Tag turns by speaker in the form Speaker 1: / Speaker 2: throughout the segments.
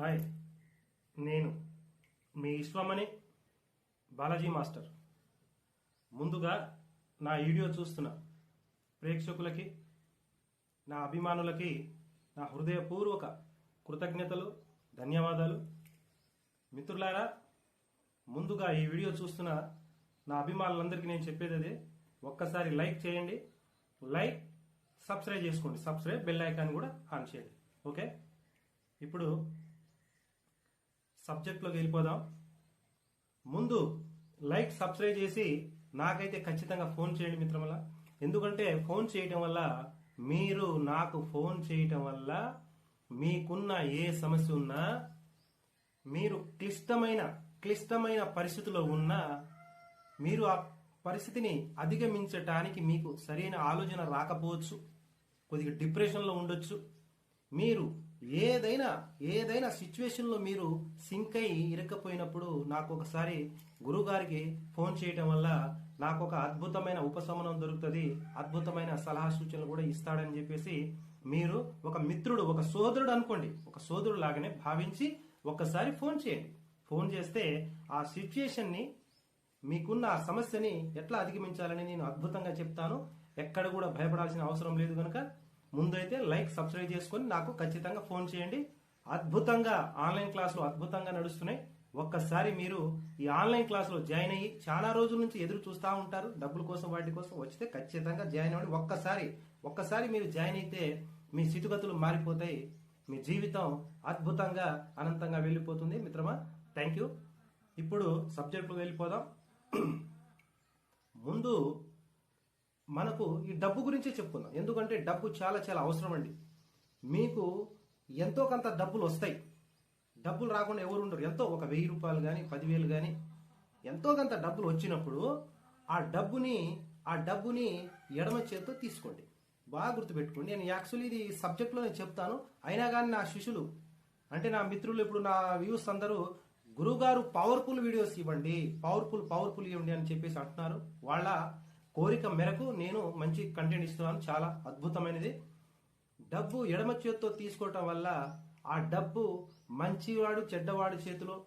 Speaker 1: Hi నేను మీ Vishwamani Balaji master. ముందుగా నా వీడియో చూస్తున్న ప్రేక్షకులకి నా అభిమానులకి నా హృదయపూర్వక కృతజ్ఞతలు ధన్యవాదాలు. మిత్రులారా ముందుగా ఈ వీడియో చూస్తున్న నా అభిమానులందరికీ నేను చెప్పేది అదే. ఒక్కసారి లైక్ చేయండి. లైక్ సబ్స్క్రైబ్ చేసుకోండి. సబ్స్క్రైబ్ బెల్ ఐకాన్ కూడా ఆన్ చేయండి. ఓకే? ఇప్పుడు సబ్జెక్ట్లోకి వెళ్ళిపోదాం. ముందు లైక్ సబ్స్క్రైబ్ చేసి నాకైతే ఖచ్చితంగా ఫోన్ చేయండి మిత్రమల ఎందుకంటే ఫోన్ చేయటం వల్ల మీరు నాకు ఫోన్ చేయటం వల్ల మీకున్న ఏ సమస్య ఉన్నా మీరు క్లిష్టమైన క్లిష్టమైన పరిస్థితిలో ఉన్నా మీరు ఆ పరిస్థితిని అధిగమించటానికి మీకు సరైన ఆలోచన రాకపోవచ్చు. కొద్దిగా డిప్రెషన్లో ఉండొచ్చు. మీరు ఏదైనా ఏదైనా సిచ్యువేషన్లో మీరు సింక్ అయి ఇరక్కపోయినప్పుడు నాకు ఒకసారి గురుగారికి ఫోన్ చేయటం వల్ల నాకు ఒక అద్భుతమైన ఉపశమనం దొరుకుతుంది అద్భుతమైన సలహా సూచనలు కూడా ఇస్తాడని చెప్పేసి మీరు ఒక మిత్రుడు ఒక సోదరుడు అనుకోండి ఒక సోదరుడు లాగానే భావించి ఒక్కసారి ఫోన్ చేయండి. ఫోన్ చేస్తే ఆ సిచ్యుయేషన్ని మీకున్న ఆ సమస్యని ఎట్లా అధిగమించాలని నేను అద్భుతంగా చెప్తాను. ఎక్కడ కూడా భయపడాల్సిన అవసరం లేదు కనుక ముందైతే లైక్ సబ్స్క్రైబ్ చేసుకొని నాకు ఖచ్చితంగా ఫోన్ చేయండి. అద్భుతంగా ఆన్లైన్ క్లాసులు అద్భుతంగా నడుస్తున్నాయి. ఒక్కసారి మీరు ఈ ఆన్లైన్ క్లాసులో జాయిన్ అయ్యి చాలా రోజుల నుంచి ఎదురు చూస్తూ ఉంటారు. డబ్బుల కోసం వాటి కోసం వచ్చితే ఖచ్చితంగా జాయిన్ అవ్వండి. ఒక్కసారి ఒక్కసారి మీరు జాయిన్ అయితే మీ స్థితిగతులు మారిపోతాయి. మీ జీవితం అద్భుతంగా అనంతంగా వెళ్ళిపోతుంది. మిత్రమా థ్యాంక్ యూ ఇప్పుడు సబ్జెక్టుకు వెళ్ళిపోదాం. ముందు మనకు ఈ డబ్బు గురించే చెప్పుకుందాం. ఎందుకంటే డబ్బు చాలా చాలా అవసరం అండి మీకు ఎంతో కొంత డబ్బులు వస్తాయి. డబ్బులు రాకుండా ఎవరు ఉండరు. ఎంతో ఒక వెయ్యి రూపాయలు కానీ పదివేలు కానీ ఎంతో కొంత డబ్బులు వచ్చినప్పుడు ఆ డబ్బుని ఆ డబ్బుని ఎడమ చేతితో తీసుకోండి. బాగా గుర్తుపెట్టుకోండి. నేను యాక్చువల్లీ ఇది సబ్జెక్ట్లో నేను చెప్తాను. అయినా కానీ నా శిష్యులు అంటే నా మిత్రులు ఇప్పుడు నా వ్యూస్ అందరూ గురుగారు పవర్ఫుల్ వీడియోస్ ఇవ్వండి. పవర్ఫుల్ పవర్ఫుల్ ఇవ్వండి అని చెప్పేసి అంటున్నారు. వాళ్ళ కోరిక మేరకు నేను మంచి కంటెంట్ ఇస్తున్నాను. చాలా అద్భుతమైనది. డబ్బు ఎడమ చేతితో తీసుకోవటం వల్ల ఆ డబ్బు మంచివాడు చెడ్డవాడు చేతిలో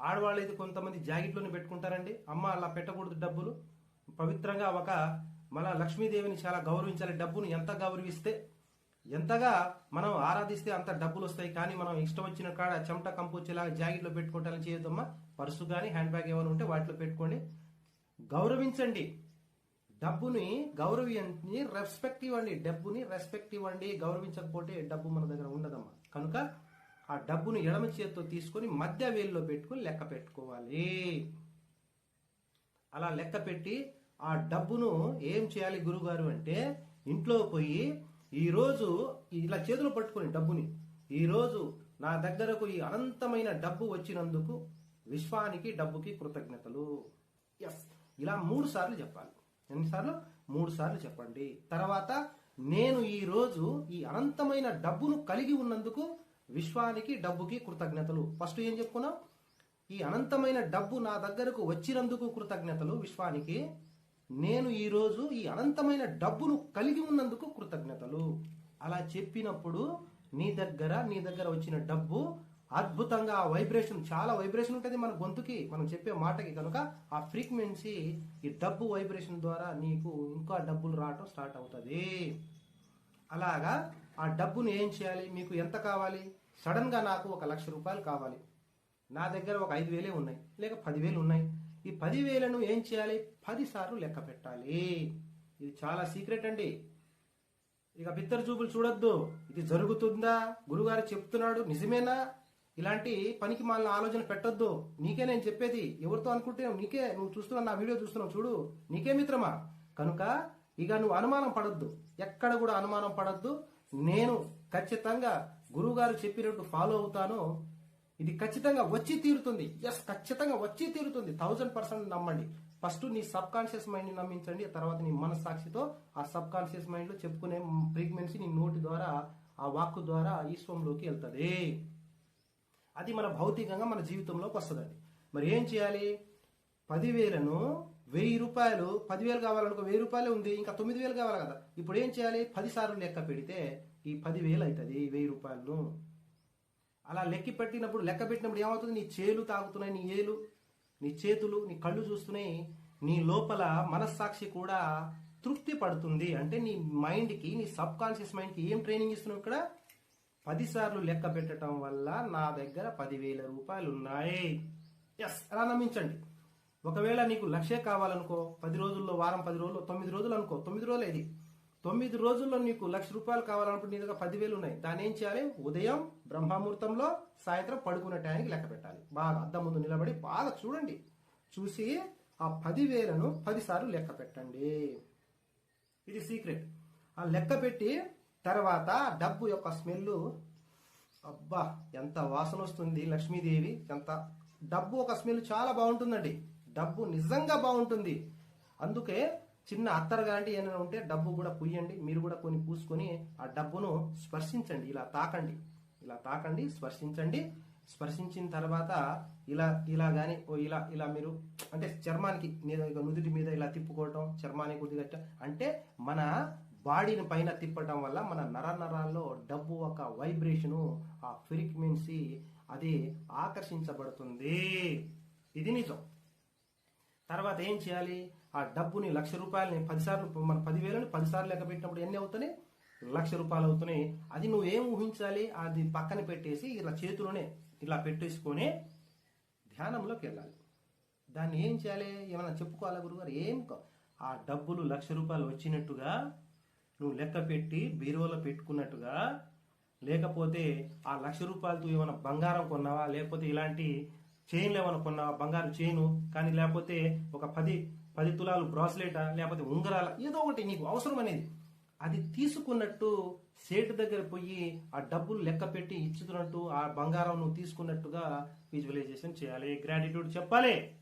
Speaker 1: ఆడవాళ్ళు అయితే కొంతమంది జాకెట్లోనే పెట్టుకుంటారండి. అమ్మ అలా పెట్టకూడదు డబ్బులు. పవిత్రంగా ఒక మన లక్ష్మీదేవిని చాలా గౌరవించాలి. డబ్బును ఎంత గౌరవిస్తే ఎంతగా మనం ఆరాధిస్తే అంత డబ్బులు వస్తాయి. కానీ మనం ఇష్టం వచ్చిన కాడ చెమట కంపొచ్చేలాగా జాకెట్లో పెట్టుకోవటాలని చేయొద్దమ్మా. పర్సు కానీ హ్యాండ్ బ్యాగ్ ఏమైనా ఉంటే వాటిలో పెట్టుకోండి. గౌరవించండి. డబ్బుని గౌరవించి రెస్పెక్ట్ ఇవ్వండి డబ్బుని రెస్పెక్ట్ ఇవ్వండి గౌరవించకపోతే డబ్బు మన దగ్గర ఉండదమ్మా. కనుక ఆ డబ్బును ఎడమ చేత్తో తీసుకొని మధ్య వేలులో పెట్టుకొని లెక్క పెట్టుకోవాలి. అలా లెక్క పెట్టి ఆ డబ్బును ఏం చేయాలి గురుగారు అంటే ఇంట్లో పోయి ఈరోజు ఇలా చేతులు పట్టుకొని డబ్బుని ఈరోజు నా దగ్గరకు ఈ అనంతమైన డబ్బు వచ్చినందుకు విశ్వానికి డబ్బుకి కృతజ్ఞతలు. ఎస్ ఇలా మూడు సార్లు చెప్పాలి. ఎన్నిసార్లు మూడు సార్లు చెప్పండి. తర్వాత నేను ఈ రోజు ఈ అనంతమైన డబ్బును కలిగి ఉన్నందుకు విశ్వానికి డబ్బుకి కృతజ్ఞతలు. ఫస్ట్ ఏం చెప్పుకున్నాం? ఈ అనంతమైన డబ్బు నా దగ్గరకు వచ్చినందుకు కృతజ్ఞతలు విశ్వానికి. నేను ఈ రోజు ఈ అనంతమైన డబ్బును కలిగి ఉన్నందుకు కృతజ్ఞతలు. అలా చెప్పినప్పుడు నీ దగ్గర నీ దగ్గర వచ్చిన డబ్బు అద్భుతంగా ఆ వైబ్రేషన్ చాలా వైబ్రేషన్ ఉంటుంది మన గొంతుకి మనం చెప్పే మాటకి. కనుక ఆ ఫ్రీక్వెన్సీ ఈ డబ్బు వైబ్రేషన్ ద్వారా నీకు ఇంకా డబ్బులు రావటం స్టార్ట్ అవుతుంది. అలాగా ఆ డబ్బును ఏం చేయాలి? మీకు ఎంత కావాలి? సడన్గా నాకు ఒక లక్ష రూపాయలు కావాలి. నా దగ్గర ఒక ఐదు వేలే ఉన్నాయి లేక పదివేలు ఉన్నాయి. ఈ పదివేలను ఏం చేయాలి? పది సార్లు లెక్క పెట్టాలి. ఇది చాలా సీక్రెట్ అండి. ఇక పిత్తర చూపులు చూడొద్దు. ఇది జరుగుతుందా? గురుగారు చెప్తున్నాడు నిజమేనా? ఇలాంటి పనికి మాలిన ఆలోచన పెట్టొద్దు. నీకే నేను చెప్పేది. ఎవరితో అనుకుంటే నీకే. నువ్వు చూస్తున్నావు నా వీడియో చూస్తున్నావు. చూడు. నీకే మిత్రమా? కనుక ఇక నువ్వు అనుమానం పడద్దు. ఎక్కడ కూడా అనుమానం పడద్దు. నేను ఖచ్చితంగా గురుగారు చెప్పినట్టు ఫాలో అవుతాను. ఇది ఖచ్చితంగా వచ్చి తీరుతుంది. ఎస్ ఖచ్చితంగా వచ్చి తీరుతుంది. థౌజండ్ పర్సెంట్ నమ్మండి. ఫస్ట్ నీ సబ్ కాన్షియస్ మైండ్ని నమ్మించండి. తర్వాత నీ మనస్సాక్షితో ఆ సబ్ కాన్షియస్ మైండ్లో చెప్పుకునే ఫ్రీక్వెన్సీ నీ నోటి ద్వారా ఆ వాక్కు ద్వారా ఈశ్వంలోకి వెళ్తుంది. అది మన భౌతికంగా మన జీవితంలోకి వస్తుందండి. మరి ఏం చేయాలి? పదివేలను వెయ్యి రూపాయలు పదివేలు కావాలనుకో వెయ్యి రూపాయలే ఉంది ఇంకా తొమ్మిది వేలు కావాలి కదా. ఇప్పుడు ఏం చేయాలి? పది సార్లు లెక్క పెడితే ఈ పదివేలు అవుతుంది వెయ్యి రూపాయలను. అలా లెక్క పెట్టినప్పుడు లెక్క పెట్టినప్పుడు ఏమవుతుంది? నీ చేలు తాగుతున్నాయి నీ ఏలు నీ చేతులు నీ కళ్ళు చూస్తున్నాయి నీ లోపల మనస్సాక్షి కూడా తృప్తి పడుతుంది. అంటే నీ మైండ్కి నీ సబ్ కాన్షియస్ మైండ్కి ఏం ట్రైనింగ్ ఇస్తున్నావు ఇక్కడ? పదిసార్లు లెక్క పెట్టడం వల్ల నా దగ్గర పదివేల రూపాయలు ఉన్నాయి ఎస్ అలా నమ్మించండి. ఒకవేళ నీకు లక్షే కావాలనుకో పది రోజుల్లో వారం పది రోజుల్లో తొమ్మిది రోజులు అనుకో తొమ్మిది రోజులు ఇది. తొమ్మిది రోజుల్లో నీకు లక్ష రూపాయలు కావాలనుకుంటే నీ దగ్గర పదివేలు ఉన్నాయి దాన్ని ఏం చేయాలి? ఉదయం బ్రహ్మముహూర్తంలో సాయంత్రం పడుకునే టైంకి లెక్క పెట్టాలి. బాగా అద్దం ముందు నిలబడి బాగా చూడండి. చూసి ఆ పదివేలను పదిసార్లు లెక్క పెట్టండి. ఇది సీక్రెట్ ఆ లెక్క పెట్టి తర్వాత డబ్బు యొక్క స్మెల్ అబ్బా ఎంత వాసన వస్తుంది లక్ష్మీదేవి ఎంత డబ్బు ఒక స్మెల్ చాలా బాగుంటుందండి. డబ్బు నిజంగా బాగుంటుంది. అందుకే చిన్న అత్తర్ గాంటి ఏమైనా ఉంటే డబ్బు కూడా పుయ్యండి మీరు కూడా కొన్ని పూసుకొని ఆ డబ్బును స్పర్శించండి. ఇలా తాకండి. ఇలా తాకండి స్పర్శించండి. స్పర్శించిన తర్వాత ఇలా ఇలా గాని ఓ ఇలా ఇలా మీరు అంటే చర్మానికి మీద నుదుటి మీద ఇలా తిప్పుకోవటం చర్మానికి కొద్దిగా అంటే మన బాడీని పైన తిప్పటం వల్ల మన నర నరాల్లో డబ్బు ఒక వైబ్రేషను ఆ ఫ్రీక్వెన్సీ అది ఆకర్షించబడుతుంది. ఇది నిజం. తర్వాత ఏం చేయాలి? ఆ డబ్బుని లక్ష రూపాయలని పదిసార్లు మన పదివేలని పదిసార్లు లెక్క పెట్టినప్పుడు ఎన్ని అవుతున్నాయి? లక్ష రూపాయలు అవుతున్నాయి. అది నువ్వేం ఊహించాలి? అది పక్కన పెట్టేసి ఇలా చేతిలోనే ఇలా పెట్టేసుకొని ధ్యానంలోకి వెళ్ళాలి. దాన్ని ఏం చేయాలి? ఏమైనా చెప్పుకోవాలా గురుగారు? ఏం ఆ డబ్బులు లక్ష రూపాయలు వచ్చినట్టుగా నువ్వు లెక్క పెట్టి బీరువాలో పెట్టుకున్నట్టుగా లేకపోతే ఆ లక్ష రూపాయలతో ఏమైనా బంగారం కొన్నావా? లేకపోతే ఇలాంటి చైన్లు ఏమైనా కొన్నావా? బంగారు చైను కానీ లేకపోతే ఒక పది పది తులాలు బ్రాస్లెటా లేకపోతే ఉంగరాల? ఏదో ఒకటి నీకు అవసరం అనేది. అది తీసుకున్నట్టు సేటు దగ్గర పోయి ఆ డబ్బులు లెక్క పెట్టి ఇచ్చుతున్నట్టు ఆ బంగారం నువ్వు తీసుకున్నట్టుగా విజువలైజేషన్ చేయాలి. గ్రాటిట్యూడ్ చెప్పాలి.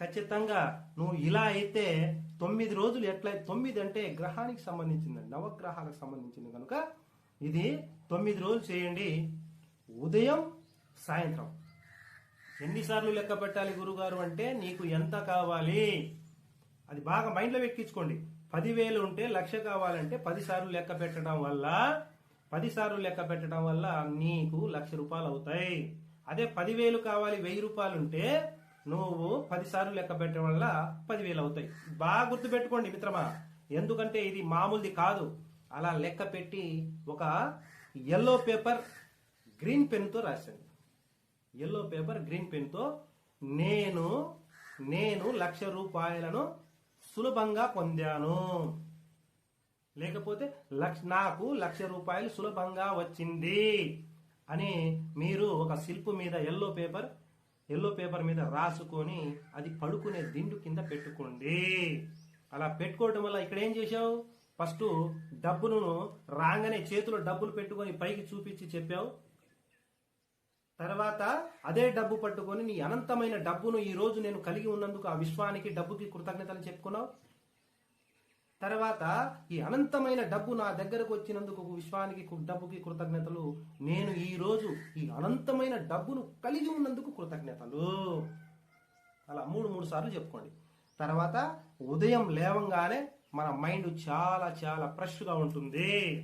Speaker 1: ఖచ్చితంగా నువ్వు ఇలా అయితే తొమ్మిది రోజులు ఎట్లా తొమ్మిది అంటే గ్రహానికి సంబంధించింది నవగ్రహాలకు సంబంధించింది కనుక ఇది తొమ్మిది రోజులు చేయండి. ఉదయం సాయంత్రం. ఎన్నిసార్లు లెక్క పెట్టాలి గురుగారు అంటే నీకు ఎంత కావాలి? అది బాగా మైండ్లో ఎక్కించుకోండి పదివేలు ఉంటే లక్ష కావాలంటే పది సార్లు లెక్క పెట్టడం వల్ల పదిసార్లు లెక్క పెట్టడం వల్ల నీకు లక్ష రూపాయలు అవుతాయి. అదే పదివేలు కావాలి వెయ్యి రూపాయలు ఉంటే నువ్వు పది సార్లు లెక్క పెట్టడం వల్ల పదివేలు అవుతాయి. బాగా గుర్తుపెట్టుకోండి మిత్రమా. ఎందుకంటే ఇది మామూలుది కాదు. అలా లెక్క పెట్టి ఒక ఎల్లో పేపర్ గ్రీన్ పెన్తో రాశాను. ఎల్లో పేపర్ గ్రీన్ పెన్తో నేను నేను లక్ష రూపాయలను సులభంగా పొందాను. లేకపోతే లక్ష నాకు లక్ష రూపాయలు సులభంగా వచ్చింది. అని మీరు ఒక శిల్పు మీద ఎల్లో పేపర్ ఎల్లో పేపర్ మీద రాసుకొని అది పడుకునే దిండు కింద పెట్టుకోండి. అలా పెట్టుకోవటం వల్ల ఇక్కడ ఏం చేశావు? ఫస్ట్ డబ్బును రాగానే చేతిలో డబ్బులు పెట్టుకొని పైకి చూపించి చెప్పావు. తర్వాత అదే డబ్బు పట్టుకొని నీ అనంతమైన డబ్బును ఈ రోజు నేను కలిగి ఉన్నందుకు ఆ విశ్వానికి డబ్బుకి కృతజ్ఞతలు చెప్పుకున్నావు. తర్వాత ఈ అనంతమైన డబ్బు నా దగ్గరకు వచ్చినందుకు విశ్వానికి కు- డబ్బుకి కృతజ్ఞతలు. నేను ఈ రోజు ఈ అనంతమైన డబ్బును కలిగి ఉన్నందుకు కృతజ్ఞతలు. అలా మూడు మూడు సార్లు చెప్పుకోండి. తర్వాత ఉదయం లేవంగానే మన మైండ్ చాలా చాలా ఫ్రెష్గా ఉంటుంది.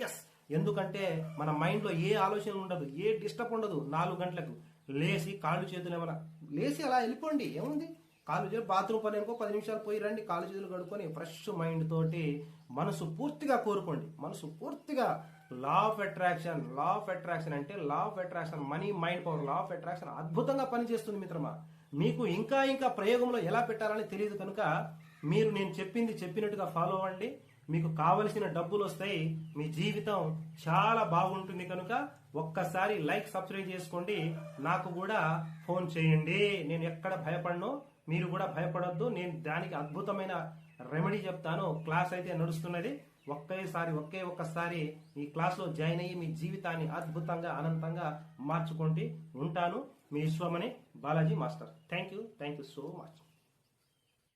Speaker 1: ఎస్ ఎందుకంటే మన మైండ్లో ఏ ఆలోచన ఉండదు ఏ డిస్టర్బ్ ఉండదు నాలుగు గంటలకు. లేచి కాళ్ళు చేతులు ఏమైనా లేచి అలా వెళ్ళిపోండి. ఏముంది? కాళ్ళు చేతులు బాత్రూమ్ పని అనుకో పది నిమిషాలు పోయి రండి కాళ్ళు చేతులు కడుక్కొని ఫ్రెష్ మైండ్ తోటి మనసు పూర్తిగా కోరుకోండి. మనసు పూర్తిగా law of attraction law of attraction అంటే law of attraction money mind power law of attraction అద్భుతంగా పనిచేస్తుంది మిత్రమా. మీకు ఇంకా ఇంకా ప్రయోగంలో ఎలా పెట్టాలని తెలియదు కనుక మీరు నేను చెప్పింది చెప్పినట్టుగా ఫాలో అవ్వండి. మీకు కావలసిన డబ్బులు వస్తాయి మీ జీవితం చాలా బాగుంటుంది కనుక ఒక్కసారి లైక్ సబ్స్క్రైబ్ చేసుకోండి. నాకు కూడా ఫోన్ చేయండి. నేను ఎక్కడ భయపడను. మీరు కూడా భయపడొద్దు. నేను దానికి అద్భుతమైన రెమెడీ చెప్తాను. క్లాస్ అయితే నడుస్తున్నది. ఒకేసారి ఒకే ఒక్కసారి ఈ క్లాస్లో జాయిన్ అయ్యి మీ జీవితాన్ని అద్భుతంగా అనంతంగా మార్చుకుంటూ ఉంటాను. మీ విశ్వమని Balaji master. Thank you thank you so much